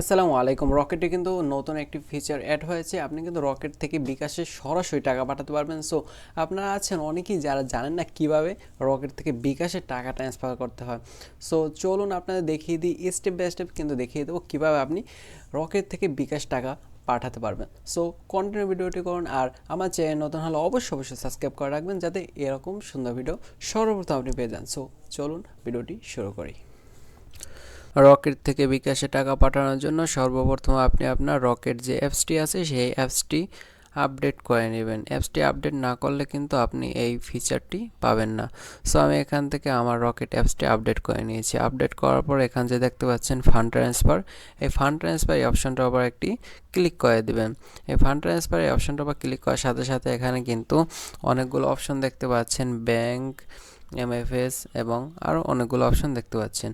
আসসালামু আলাইকুম। রকেটে কিন্তু নতুন একটি ফিচার অ্যাড হয়েছে। আপনি কিন্তু রকেট থেকে বিকাশে সরাসরি টাকা পাঠাতে পারবেন। সো আপনারা আছেন অনেকেই যারা জানেন না কীভাবে রকেট থেকে বিকাশে টাকা ট্রান্সফার করতে হয়। সো চলুন আপনাদের দেখিয়ে দিই স্টেপ বাই স্টেপ কিন্তু দেখিয়ে দেবো কীভাবে আপনি রকেট থেকে বিকাশ টাকা পাঠাতে পারবেন। সো কন্টিনিউ ভিডিওটি করুন আর আমার চ্যানেল নতুন হলে অবশ্যই অবশ্যই সাবস্ক্রাইব করে রাখবেন যাতে এরকম সুন্দর ভিডিও সর্বপ্রথম আপনি পেয়ে যান। সো চলুন ভিডিওটি শুরু করি। রকেট থেকে বিকাশে টাকা পাঠানোর জন্য সর্বপ্রথম আপনি আপনার রকেট যে অ্যাপসটি আছে, সেই অ্যাপসটি আপডেট করে নেবেন। অ্যাপসটি আপডেট না করলে কিন্তু আপনি এই ফিচারটি পাবেন না। সো, আমি এখান থেকে আমার রকেট অ্যাপসটি আপডেট করে নিয়েছি। আপডেট করার পর এখান যে দেখতে পাচ্ছেন ফান্ড ট্রান্সফার, এই ফান্ড ট্রান্সফার এই অপশনটার উপর একটি ক্লিক করে দেবেন। এই ফান্ড ট্রান্সফার এই অপশনটার উপর ক্লিক করার সাথে সাথে এখানে কিন্তু অনেকগুলো অপশন দেখতে পাচ্ছেন। ব্যাংক এমএফএস এবং আরও অনেকগুলো অপশন দেখতে পাচ্ছেন।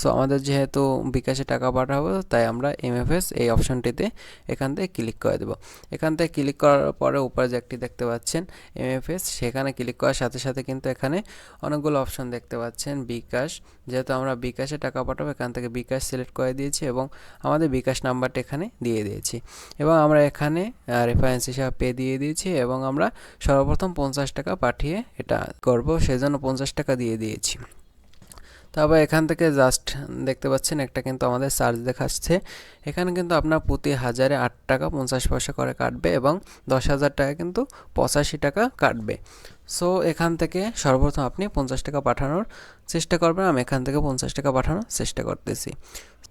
সো আমাদের যেহেতু বিকাশে টাকা পাঠাবো, তাই আমরা এমএফএস এই অপশনটিতে এখান থেকে ক্লিক করে দেবো। এখান থেকে ক্লিক করার পরে উপরে যে একটি দেখতে পাচ্ছেন এমএফএস সেখানে ক্লিক করার সাথে সাথে কিন্তু এখানে অনেকগুলো অপশন দেখতে পাচ্ছেন। বিকাশ, যেহেতু আমরা বিকাশে টাকা পাঠাবো, এখান থেকে বিকাশ সিলেক্ট করে দিয়েছি এবং আমাদের বিকাশ নাম্বারটা এখানে দিয়ে দিয়েছি। এবং আমরা এখানে রেফারেন্স হিসাবে পে দিয়ে দিয়েছি এবং আমরা সর্বপ্রথম পঞ্চাশ টাকা পাঠিয়ে এটা করব। সেজন্য পঞ্চাশ টাকা দিয়ে দিয়েছি। তারপর এখান থেকে জাস্ট দেখতে পাচ্ছেন একটা কিন্তু আমাদের চার্জ দেখাচ্ছে। এখানে কিন্তু আপনার প্রতি হাজারে আট টাকা পঞ্চাশ পয়সা করে কাটবে এবং দশ হাজার টাকা কিন্তু পঁচাশি টাকা কাটবে। সো এখান থেকে সর্বপ্রথম আপনি পঞ্চাশ টাকা পাঠানোর চেষ্টা করবেন। আমি এখান থেকে পঞ্চাশ টাকা পাঠানোর চেষ্টা করতেছি।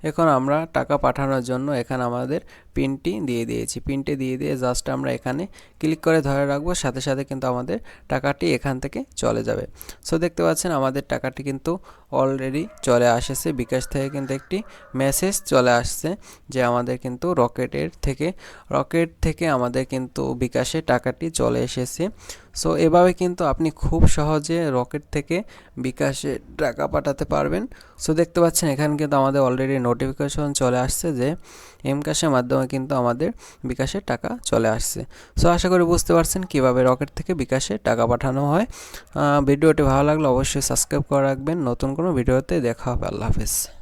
এখন আমরা টাকা পাঠানোর জন্য এখানে আমাদের পিনটি দিয়ে দিয়েছি। পিনটি দিয়ে দিয়ে জাস্ট আমরা এখানে ক্লিক করে ধরে রাখব। সাথে সাথে কিন্তু আমাদের টাকাটি এখান থেকে চলে যাবে। সো দেখতে পাচ্ছেন আমাদের টাকাটি কিন্তু অলরেডি চলে আসেছে। বিকাশ থেকে কিন্তু একটি মেসেজ চলে আসছে যে আমাদের কিন্তু রকেটের থেকে, রকেট থেকে আমাদের কিন্তু বিকাশে টাকাটি চলে এসেছে। সো এভাবে কিন্তু আপনি খুব সহজে রকেট থেকে বিকাশে টাকা পাঠাতে পারবেন। সো দেখতে পাচ্ছেন এখানে কিন্তু আমাদের অলরেডি নোটিফিকেশন চলে আসছে যে এম ক্যাশের মাধ্যমে কিন্তু আমাদের বিকাশে টাকা চলে আসছে। সো আশা করি বুঝতে পারছেন কীভাবে রকেট থেকে বিকাশে টাকা পাঠানো হয়। ভিডিওটি ভালো লাগলে অবশ্যই সাবস্ক্রাইব করে রাখবেন। নতুন কোনো ভিডিওতে দেখা হবে। আল্লাহ হাফেজ।